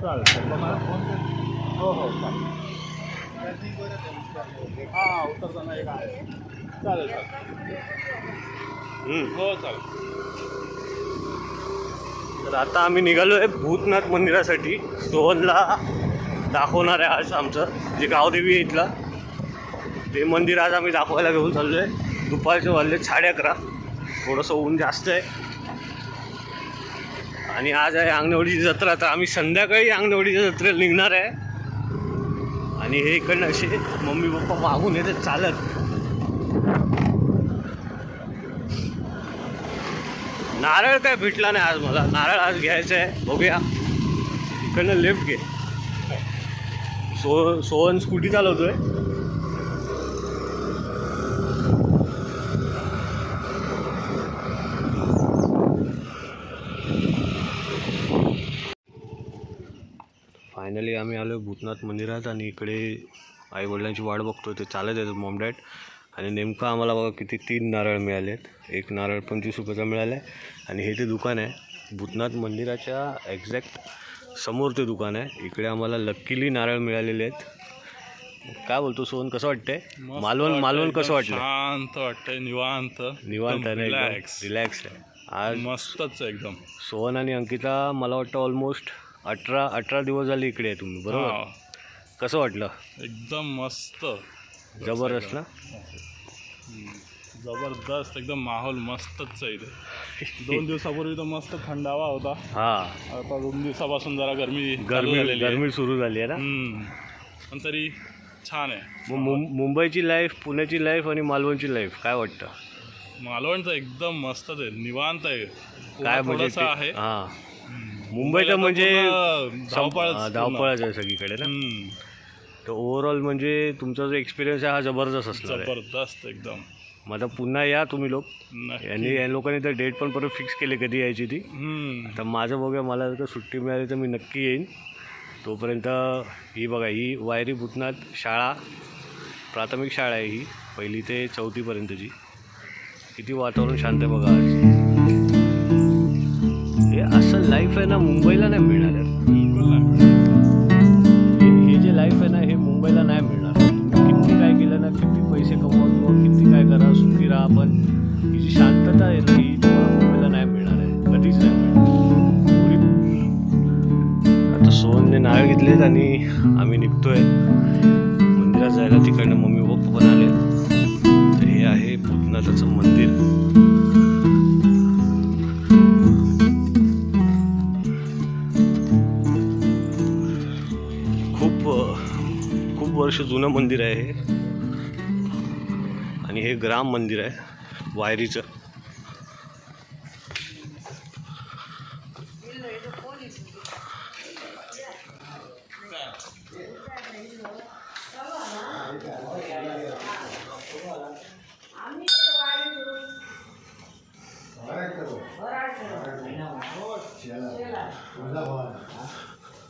चालेल मला फोन हो हो चालेल हां उतरताना एक आहे चालेल चालेल हो चालेल तर आता आम्ही निघालो आहे भूतनाथ मंदिरासाठी सोहनला दाखवणार आहे आज आमचं. जे गावदेवी आहे इथला ते मंदिर आज आम्ही दाखवायला घेऊन चाललो आहे दुपारचे वाजले साडे अकरा. थोडंसं ऊन जास्त आहे. आणि आज आहे अंगणवाडीची जत्रा. तर आम्ही संध्याकाळी अंगणवाडीच्या जत्रेला निघणार आहे. आणि हे इकडनं असे मम्मी पप्पा मागून येते चालत. नारळ काय भेटला नाही आज मला. नारळ आज घ्यायचं आहे. बघूया. इकडनं लेफ्ट घे. सो सोहन स्कूटी चालवतोय. फायनली आम्ही आलो भूतनाथ मंदिरात आणि इकडे आईवडिलांची वाट बघतो ते चालत येतो मॉमडॅट आणि नेमकं आम्हाला बघा किती तीन नारळ मिळालेत. एक नारळ पंचवीस रुपयाचा मिळाला आहे आणि हे ते दुकान आहे भूतनाथ मंदिराच्या एक्झॅक्ट समोर ते दुकान आहे. इकडे आम्हाला लक्कीली नारळ मिळालेले आहेत. काय बोलतो सोहन कसं वाटतंय? मस्त मालवण वाटतंय, मालवण एकदम कसं वाटलं? शांत वाटतंय निवांत. निवांत आहे ना रिलॅक्स रिलॅक्स आहे. आज मस्तच आहे एकदम. सोहन आणि अंकिता मला वाटतं ऑलमोस्ट अठरा अठरा दिवस झाले इकडे आहे तुम्ही बरोबर? हा, कसं वाटलं? एकदम मस्त. जबरदस्त ना. जबरदस्त एकदम माहोल मस्तच आहे इथे. दोन दिवसापूर्वी तर मस्त थंडावा होता. हा. आता दोन दिवसापासून जरा गरमी गरमी. गरमी सुरू झाली आहे ना. पण तरी छान आहे. मुंबईची लाईफ पुण्याची लाईफ आणि मालवणची लाईफ काय वाटतं? मालवणचं एकदम मस्तच आहे. निवांत आहे. काय म्हणजे थोडंसं आहे. हा. तर म्हणजे धावपळच आहे सगळीकडे ना. तर ओव्हरऑल म्हणजे तुमचा जो एक्सपिरियन्स आहे हा जबरदस्त आहे. जबरदस्त एकदम. मग आता पुन्हा या तुम्ही लोक. यांनी या लोकांनी तर डेट पण परत फिक्स केली कधी यायची ती. तर माझं बघूया मला जर सुट्टी मिळाली तर मी नक्की येईन. तोपर्यंत ही बघा ही वायरी भूतनाथ शाळा प्राथमिक शाळा आहे ही. पहिली ते चौथीपर्यंतची किती वातावरण शांत आहे बघा आज. हे असं लाईफ आहे ना मुंबईला नाही मिळणार. बिलकुल आपण पण ही जी शांतता आहे ना ही तुम्हाला नाही मिळणार आहे. कधीच नाही मिळणार. आता सोहनने नारळ घेतलेत आणि आम्ही निघतोय. मंदिरात जायला तिकडनं मम्मी पप्पा पण आले तर हे आहे भूतनाथाचं मंदिर. खूप खूप वर्ष जुनं मंदिर आहे हे. आणि हे ग्राम मंदिर आहे वायरीचं.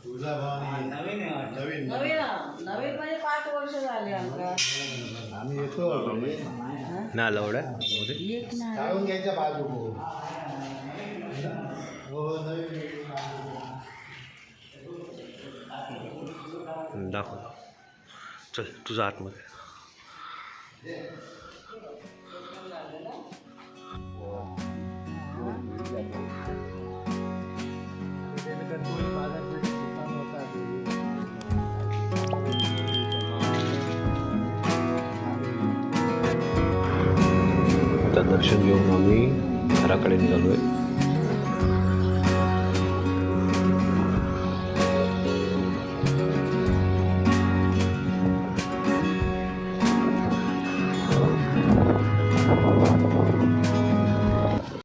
नवीन नवीन म्हणजे पाच वर्ष झाली आमका आम्ही येतो. ना मध्ये काढून घ्यायच्या बाजू हो हो नवीन दाखव. चल तुझा आतमध्ये. आता दर्शन घेऊन आम्ही घराकडे निघालो आहे